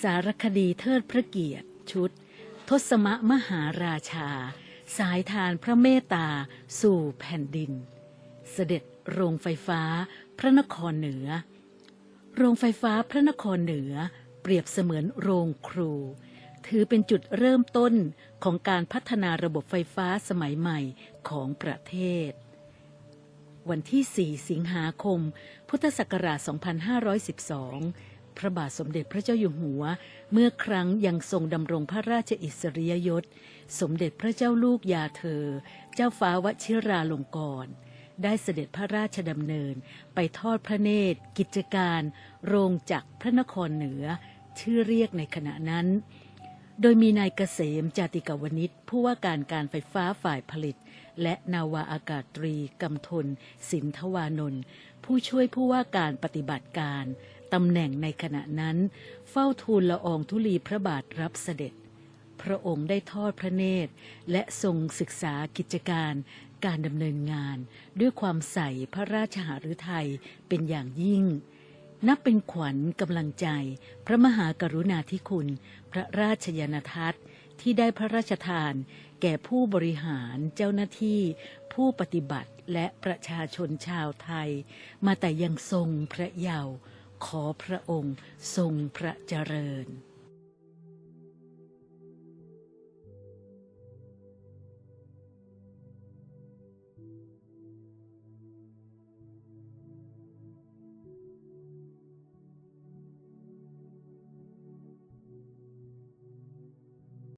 สารคดีเทิดพระเกียรติชุด ทศมมหาราชา สายทานพระเมตตา สู่แผ่นดิน เสด็จโรงไฟฟ้าพระนครเหนือ โรงไฟฟ้าพระนครเหนือ เปรียบเสมือนโรงครู ถือเป็นจุดเริ่มต้นของการพัฒนาระบบไฟฟ้าสมัยใหม่ของประเทศ วันที่ 4 สิงหาคม พุทธศักราช 2512 พระบาทสมเด็จพระเจ้าอยู่หัว เมื่อครั้งยังทรงดำรงพระราชอิสริยยศ สมเด็จพระเจ้าลูกยาเธอ เจ้าฟ้าวชิราลงกรณ์ได้เสด็จพระราชดำเนินไปทอดพระเนตร กิจการ โรงจักรพระนครเหนือ ชื่อเรียกในขณะนั้น โดยมีนายเกษมจาติกาวนิชผู้ว่าการการไฟฟ้าฝ่ายผลิต และนาวาอากาศตรีกำทน สินทวานนท์ผู้ช่วยผู้ว่าการปฏิบัติการตำแหน่งในขณะนั้น เฝ้าทูลละอองธุลีพระบาทรับเสด็จ พระองค์ได้ทอดพระเนตร และทรงศึกษากิจการการดำเนินงาน ด้วยความใส่พระราชหฤทัยเป็นอย่างยิ่ง นับเป็นขวัญกำลังใจ พระมหากรุณาธิคุณ พระราชยานทัศน์ที่ได้พระราชทาน แก่ผู้บริหารเจ้าหน้าที่ ผู้ปฏิบัติและประชาชนชาวไทย มาแต่ยังทรงพระเยาว์ขอพระองค์ทรงพระเจริญ